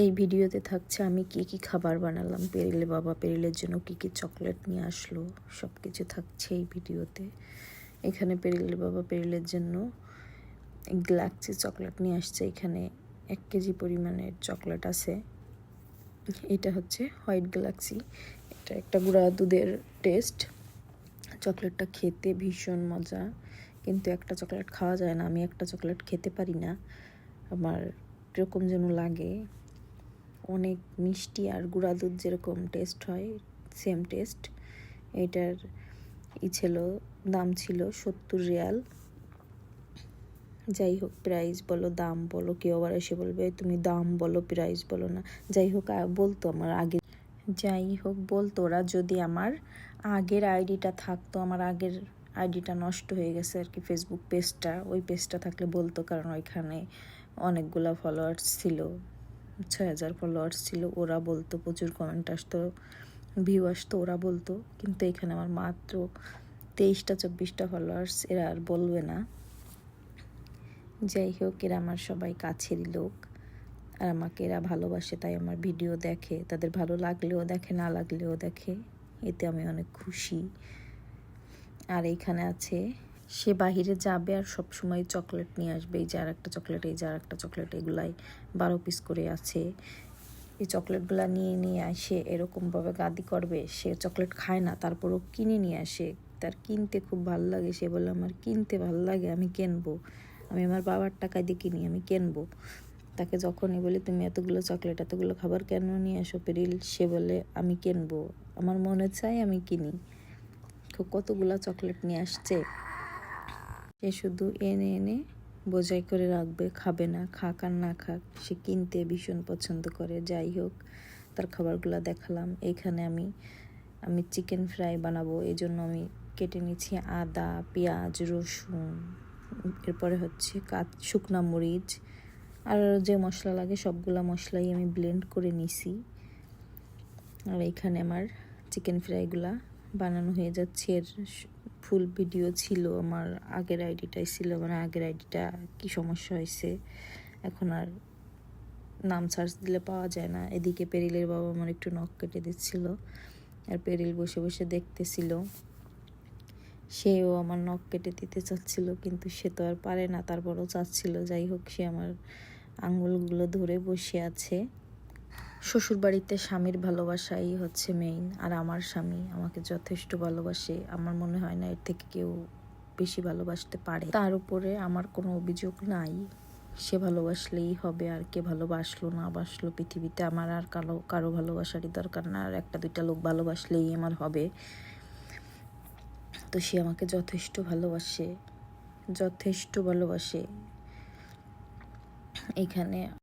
এই ভিডিওতে থাকছে আমি কি কি খাবার বানালাম, পেরিলে বাবা পেরিলের জন্য কি কি চকলেট নিয়ে আসলো সব কিছু থাকছে এই ভিডিওতে। এখানে পেরিলে বাবা পেরিলের জন্য গ্লাক্সি চকলেট নিয়ে আসছে, এখানে এক কেজি পরিমাণের চকলেট আছে। এটা হচ্ছে হোয়াইট গ্যালাক্সি এটা একটা গুঁড়া দুধের টেস্ট। চকলেটটা খেতে ভীষণ মজা, কিন্তু একটা চকলেট খাওয়া যায় না, আমি একটা চকলেট খেতে পারি না। আমার কীরকম যেন লাগে। অনেক মিষ্টি আর গুঁড়া দুধ যেরকম টেস্ট হয় সেম টেস্ট এটার ই ছিল, দাম ছিল সত্তর রিয়াল। যাই হোক প্রাইস বলো, দাম বলো, কেউ আবার এসে বলবে, তুমি দাম বলো প্রাইস বলো না। যাই হোক বলতো আমার আগে। যাই হোক, বলতো ওরা যদি আমার আগের আইডিটা থাকতো, আমার আগের আইডিটা নষ্ট হয়ে গেছে আর কি ফেসবুক পেজটা ওই পেজটা থাকলে বলতো, কারণ ওইখানে অনেকগুলো ফলোয়ার্স ছিল। ছয় হাজার ফলোয়ার্স ছিল, ওরা বলতো, প্রচুর কমেন্ট আসতো ভিউ আসতো, ওরা বলতো। কিন্তু এখানে আমার মাত্র তেইশটা, চব্বিশটা ফলোয়ার্স এরা আর বলবে না। যাই হোক, এরা আমার সবাই কাছেরই লোক। আর আমাকে এরা ভালোবাসে, তাই আমার ভিডিও দেখে। তাদের ভালো লাগলেও দেখে, না লাগলেও দেখে। এতে আমি অনেক খুশি। আর এইখানে আছে সে বাহিরে যাবে আর সব সময় চকলেট নিয়ে আসবে। এই যে আর একটা চকলেট, এই যে আর একটা চকলেট, এগুলাই বারো পিস করে আছে। এই চকলেটগুলো নিয়ে নিয়ে আসে এরকমভাবে গাদি করবে, সে চকলেট খায় না, তারপরও কিনে নিয়ে আসে। তার কিনতে খুব ভালো লাগে, সে বলে আমার কিনতে ভালো লাগে, আমি কিনবো। আমি আমার বাবার টাকায় দিয়ে কিনি, আমি কিনবো। তাকে যখনই বলি, তুমি এতগুলো চকলেট, এতগুলো খাবার কেন নিয়ে আসো পেরিল? সে বলে, আমি কিনবো। আমার মনে চাই আমি কিনি। খুব কতগুলো চকলেট নিয়ে আসছে? সে শুধু এনে এনে বোঝাই করে রাখবে, খাবে না, খাক আর না খাক। সে কিনতে ভীষণ পছন্দ করে। যাই হোক, তার খাবারগুলো দেখালাম। এইখানে আমি আমি চিকেন ফ্রাই বানাবো। এই জন্য আমি কেটে নিচ্ছি আদা, পেঁয়াজ, রসুন, এরপরে হচ্ছে কাত শুকনা মরিচ। আর যে মশলা লাগে, সবগুলা মশলাই আমি ব্লেন্ড করে নিছি। আর এইখানে আমার চিকেন ফ্রাইগুলা বানানো হয়ে যাচ্ছে। এর ফুল ভিডিও ছিল, আমার আগের আইডিটাই ছিল মানে আগের আইডিটা কি সমস্যা হয়েছে, এখন আর নাম সার্চ দিলে পাওয়া যায় না। এদিকে পেরিলের বাবা আমার একটু নখ কেটে দিচ্ছিল, আর পেরিল বসে বসে দেখতেছিল। সেও আমার নখ কেটে দিতে চাচ্ছিল, কিন্তু সে তো আর পারে না, তারপরও চাচ্ছিল। যাই হোক, সে আমার আঙুলগুলো ধরে বসে আছে। শ্বশুর বাড়িতে স্বামীর ভালোবাসাই হচ্ছে মেইন আর আমার স্বামী আমাকে যথেষ্ট ভালোবাসে। আমার মনে হয় না এর থেকে কেউ বেশি ভালোবাসতে পারে। তার উপরে আমার কোনো অভিযোগ নাই। সে ভালোবাসলেই হবে, আর কে ভালোবাসলো না বাসলো পৃথিবীতে আমার আর কারও কারও ভালোবাসারই দরকার না, আর একটা দুইটা লোক ভালোবাসলেই আমার হবে। তো সে আমাকে যথেষ্ট ভালোবাসে যথেষ্ট ভালোবাসে। এখানে